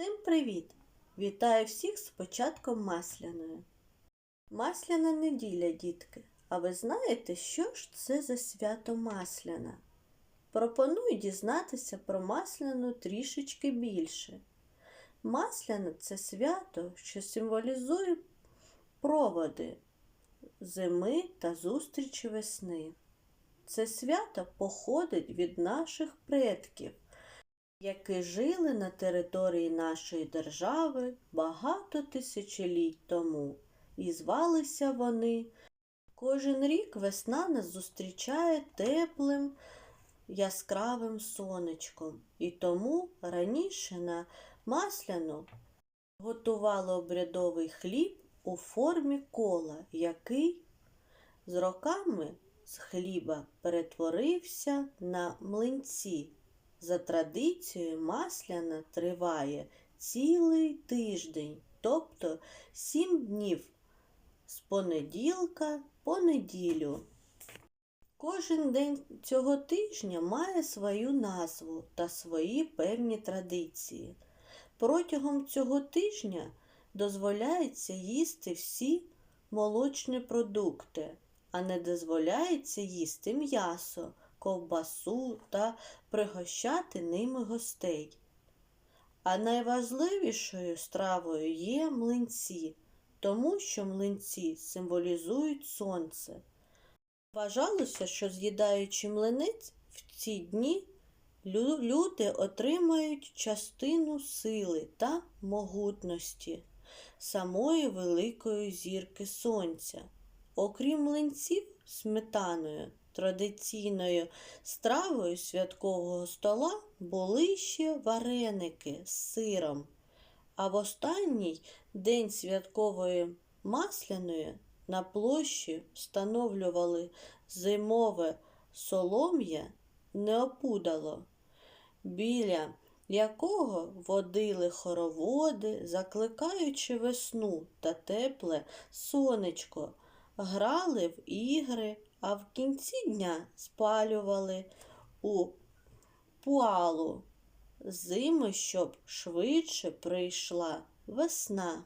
Всім привіт! Вітаю всіх з початком Масляної. Масляна неділя, дітки. А ви знаєте, що ж це за свято Масляна? Пропоную дізнатися про Масляну трішечки більше. Масляна це свято, що символізує проводи зими та зустрічі весни. Це свято походить від наших предків які жили на території нашої держави багато тисячоліть тому, і звалися вони. Кожен рік весна нас зустрічає теплим яскравим сонечком, і тому раніше на масляну готували обрядовий хліб у формі кола, який з роками з хліба перетворився на млинці. За традицією масляна триває цілий тиждень, тобто сім днів з понеділка по неділю. Кожен день цього тижня має свою назву та свої певні традиції. Протягом цього тижня дозволяється їсти всі молочні продукти, а не дозволяється їсти м'ясо ковбасу та пригощати ними гостей. А найважливішою стравою є млинці, тому що млинці символізують сонце. Вважалося, що з'їдаючи млинець в ці дні люди отримають частину сили та могутності самої великої зірки сонця. Окрім млинців сметаною, Традиційною стравою святкового стола були ще вареники з сиром, а в останній день святкової масляної на площі встановлювали зимове солом'я неопудало, біля якого водили хороводи, закликаючи весну та тепле сонечко, грали в ігри а в кінці дня спалювали у пуалу зими, щоб швидше прийшла весна.